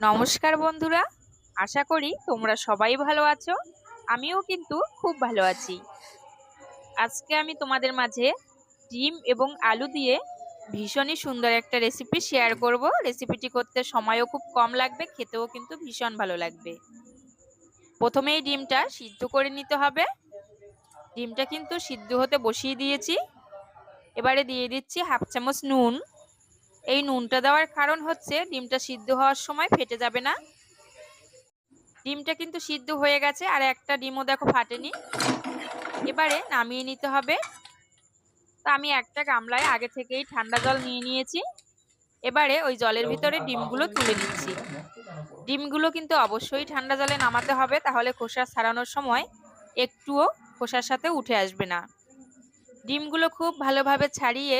নমস্কার বন্ধুরা, আশা করি তোমরা সবাই ভালো আছো। আমিও কিন্তু খুব ভালো আছি। আজকে আমি তোমাদের মাঝে ডিম এবং আলু দিয়ে ভীষণই সুন্দর একটা রেসিপি শেয়ার করব। রেসিপিটি করতে সময়ও খুব কম লাগবে, খেতেও কিন্তু ভীষণ ভালো লাগবে। প্রথমেই ডিমটা সিদ্ধ করে নিতে হবে। ডিমটা কিন্তু সিদ্ধ হতে বসিয়ে দিয়েছি। এবারে দিয়ে দিচ্ছি হাফ চামচ নুন। এই নুনটা দেওয়ার কারণ হচ্ছে ডিমটা সিদ্ধ হওয়ার সময় ফেটে যাবে না। ডিমটা কিন্তু সিদ্ধ হয়ে গেছে আর একটা ডিমও দেখো ফাটেনি। এবারে নামিয়ে নিতে হবে। তো আমি একটা গামলায় আগে থেকেই ঠান্ডা জল নিয়ে নিয়েছি। এবারে ওই জলের ভিতরে ডিমগুলো তুলে নিচ্ছি। ডিমগুলো কিন্তু অবশ্যই ঠান্ডা জলে নামাতে হবে, তাহলে খোসা ছাড়ানোর সময় একটুও খোসার সাথে উঠে আসবে না। ডিমগুলো খুব ভালোভাবে ছাড়িয়ে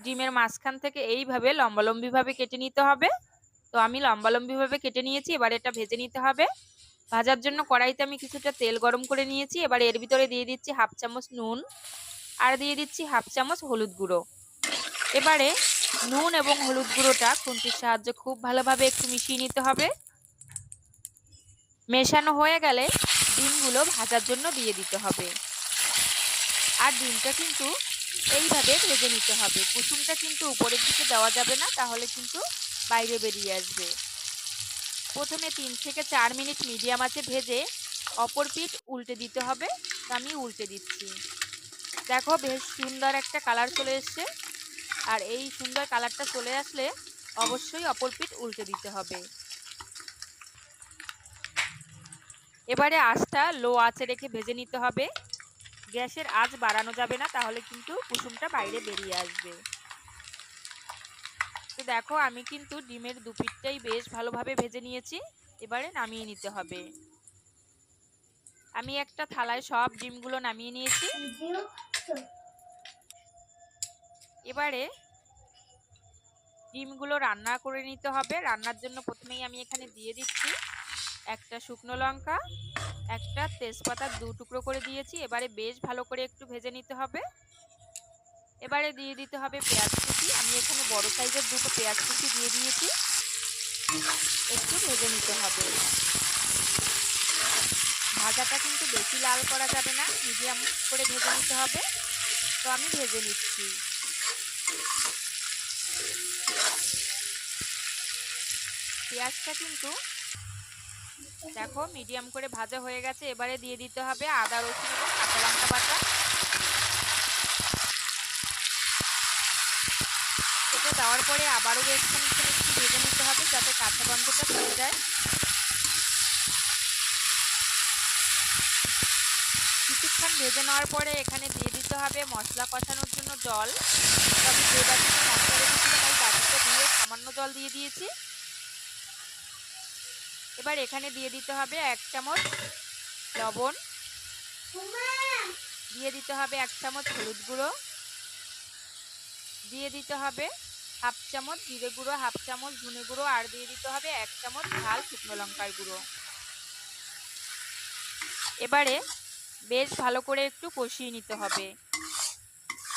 ডিমের মাঝখান থেকে এইভাবে লম্বালম্বিভাবে কেটে নিতে হবে। তো আমি লম্বালম্বিভাবে কেটে নিয়েছি, এবার এটা ভেজে নিতে হবে। ভাজার জন্য কড়াইতে আমি কিছুটা তেল গরম করে নিয়েছি, এবার এর ভিতরে দিয়ে দিচ্ছি হাফ চামচ নুন আর দিয়ে দিচ্ছি হাফ চামচ হলুদ গুঁড়ো। এবারে নুন এবং হলুদ গুঁড়োটা খুন্তির সাহায্যে খুব ভালোভাবে একটু মিশিয়ে নিতে হবে। মেশানো হয়ে গেলে ডিমগুলো ভাজার জন্য দিয়ে দিতে হবে। আর ডিমটা কিন্তু এইভাবে ভেজে নিতে হবে। কুসুমটা কিন্তু উপরের দিকে দেওয়া যাবে না, তাহলে কিন্তু বাইরে বেরিয়ে আসবে। প্রথমে তিন থেকে চার মিনিট মিডিয়াম আছে ভেজে অপর পিঠ উল্টে দিতে হবে। আমি উল্টে দিচ্ছি। দেখো বেশ সুন্দর একটা কালার চলে এসছে। আর এই সুন্দর কালারটা চলে আসলে অবশ্যই অপর পিঠ উল্টে দিতে হবে। এবারে আঁচটা লো আঁচে রেখে ভেজে নিতে হবে। গ্যাসের আঁচ বাড়ানো যাবে না, তাহলে কিন্তু কুসুমটা বাইরে বেরিয়ে আসবে। তো দেখো, আমি কিন্তু ডিমের দুপিটটাই বেশ ভালোভাবে ভেজে নিয়েছি, এবারে নামিয়ে নিতে হবে। আমি একটা থালায় সব ডিমগুলো নামিয়ে নিয়েছি। এবারে ডিমগুলো রান্না করে নিতে হবে। রান্নার জন্য প্রথমেই আমি এখানে দিয়ে দিচ্ছি একটা শুকনো লঙ্কা, একটা তেজপাতা দু টুকরো করে দিয়েছি। এবারে বেশ ভালো করে একটু ভেজে নিতে হবে। এবারে দিয়ে দিতে হবে পেঁয়াজ কুচি। আমি এখানে বড় সাইজের দুটো পেঁয়াজ কুচি দিয়ে দিয়েছি। একটু ভেজে নিতে হবে। ভাজাটা কিন্তু বেশি লাল করা যাবে না, মিডিয়াম করে ভেজে নিতে হবে। তো আমি ভেজে নিচ্ছি। পেঁয়াজটা কিন্তু দেখো মিডিয়াম করে ভাজা হয়ে গেছে। এবারে দিয়ে দিতে হবে আদা, রসুন এবং কাঁচা লঙ্কা বাটা। এটা দেওয়ার পরে আবারও খানিকক্ষণ একটু ভেজে নিতে হবে যাতে কাঁচা গন্ধটা চলে যায়। কিছুক্ষণ ভেজে নেওয়ার পরে এখানে দিয়ে দিতে হবে মশলা কষানোর জন্য জল। আমি যে বাটিতে মশলা রেখেছিলাম ওই বাটিতে দিয়ে সামান্য জল দিয়ে দিয়েছি। এবার এখানে দিয়ে দিতে হবে এক চামচ লবণ। দিয়ে দিতে হবে এক চামচ হলুদ গুঁড়ো। দিয়ে দিতে হবে হাফ চামচ জিরে গুঁড়ো, হাফ চামচ ধনে গুঁড়ো, আর দিয়ে দিতে হবে এক চামচ ঝাল শুকনো লঙ্কার গুঁড়ো। এবারে বেশ ভালো করে একটু কষিয়ে নিতে হবে।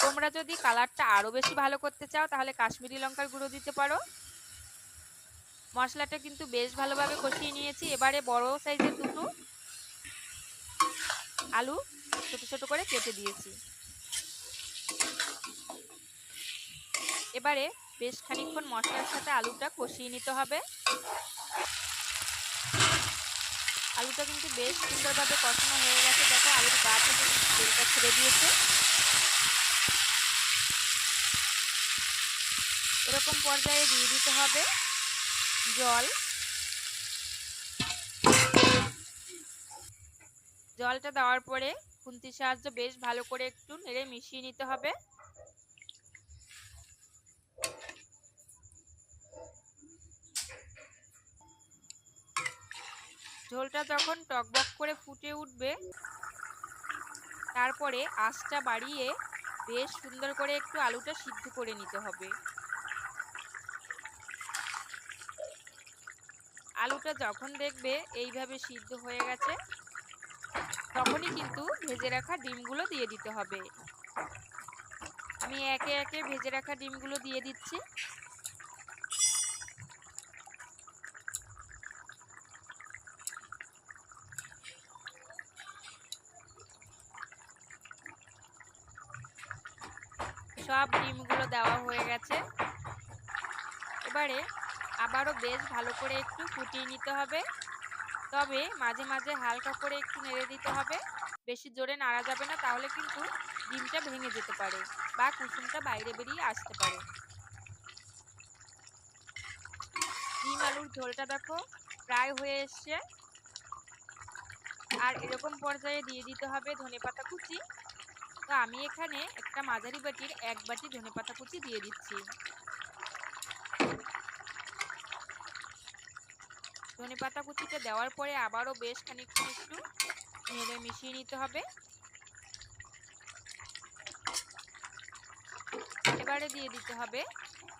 তোমরা যদি কালারটা আরও বেশি ভালো করতে চাও, তাহলে কাশ্মীরি লঙ্কার গুঁড়ো দিতে পারো। মশলাটা কিন্তু বেশ ভালোভাবে কষিয়ে নিয়েছি। এবারে বড় সাইজের দুটো আলু ছোট ছোট করে কেটে দিয়েছি। এবারে বেশ খানিকক্ষণ মশলার সাথে আলুটা কষিয়ে নিতে হবে। আলুটা কিন্তু বেশ সুন্দরভাবে কষানো হয়ে গেছে। দেখো, আলুর গা থেকে তেলটা ছেড়ে দিয়েছে। এরকম পর্যায়ে দিয়ে দিতে হবে। জল। জলটা দেওয়ার পরে খুন্তির সাহায্য বেশ ভালো করে একটু নেড়ে মিশিয়ে নিতে হবে। ঝোলটা যখন টকবক করে ফুটে উঠবে, তারপরে আঁচটা বাড়িয়ে বেশ সুন্দর করে একটু আলুটা সিদ্ধ করে নিতে হবে। আলুটা যখন দেখবে এইভাবে সিদ্ধ হয়ে গেছে, তখনই কিন্তু ভেজে রাখা ডিমগুলো দিয়ে দিতে হবে। আমি একে একে ভেজে রাখা ডিমগুলো দিয়ে দিচ্ছি। সব ডিমগুলো দেওয়া হয়ে গেছে। এবারে আবারও বেশ ভালো করে একটু ফুটিয়ে নিতে হবে। তবে মাঝে মাঝে হালকা করে একটু নেড়ে দিতে হবে। বেশি জোরে নাড়া যাবে না, তাহলে কিন্তু ডিমটা ভেঙে যেতে পারে বা কুসুমটা বাইরে বেরিয়ে আসতে পারে। ডিম আলুর ঝোলটা দেখো প্রায় হয়ে এসছে। আর এরকম পর্যায়ে দিয়ে দিতে হবে ধনেপাতা কুচি। তো আমি এখানে একটা মাঝারি বাটির এক বাটি ধনেপাতা কুচি দিয়ে দিচ্ছি। ধনেপাতা কুচিটা দেওয়ার পরে আবারও বেশ খানিকক্ষণ একটু নেড়ে মিশিয়ে নিতে হবে। এবারে দিয়ে দিতে হবে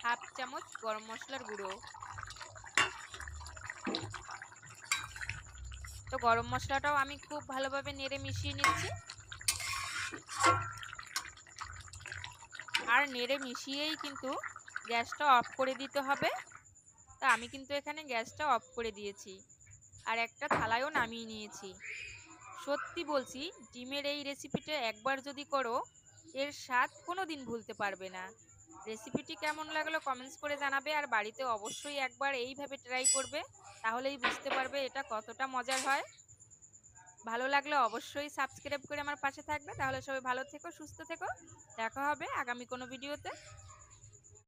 হাফ চামচ গরম মশলার গুঁড়ো। তো গরম মশলাটাও আমি খুব ভালোভাবে নেড়ে মিশিয়ে নিচ্ছি। আর নেড়ে মিশিয়েই কিন্তু গ্যাসটা অফ করে দিতে হবে। তা আমি কিন্তু এখানে গ্যাসটা অফ করে দিয়েছি। আর একটা থালায়ও নামিয়ে নিয়েছি। সত্যি বলছি, ডিমের এই রেসিপিটা একবার যদি করো, এর স্বাদ কোনো দিন ভুলতে পারবে না। রেসিপিটি কেমন লাগল কমেন্টস করে জানাবে আর বাড়িতে অবশ্যই একবার এইভাবে ট্রাই করবে, তাহলেই বুঝতে পারবে এটা কতটা মজার হয়। ভালো লাগলে অবশ্যই সাবস্ক্রাইব করে আমার পাশে থাকবে। তাহলে সবাই ভালো থেকো, সুস্থ থেকো। দেখা হবে আগামী কোনো ভিডিওতে।